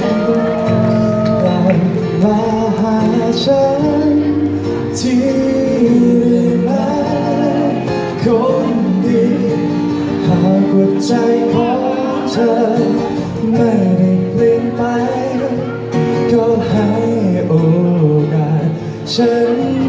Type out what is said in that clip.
กลับมาหาฉันที่ได้ไหมคนดีหากหัวใจของเธอ ไม่ได้เปลี่ยนไป ก็ให้โอกาสฉัน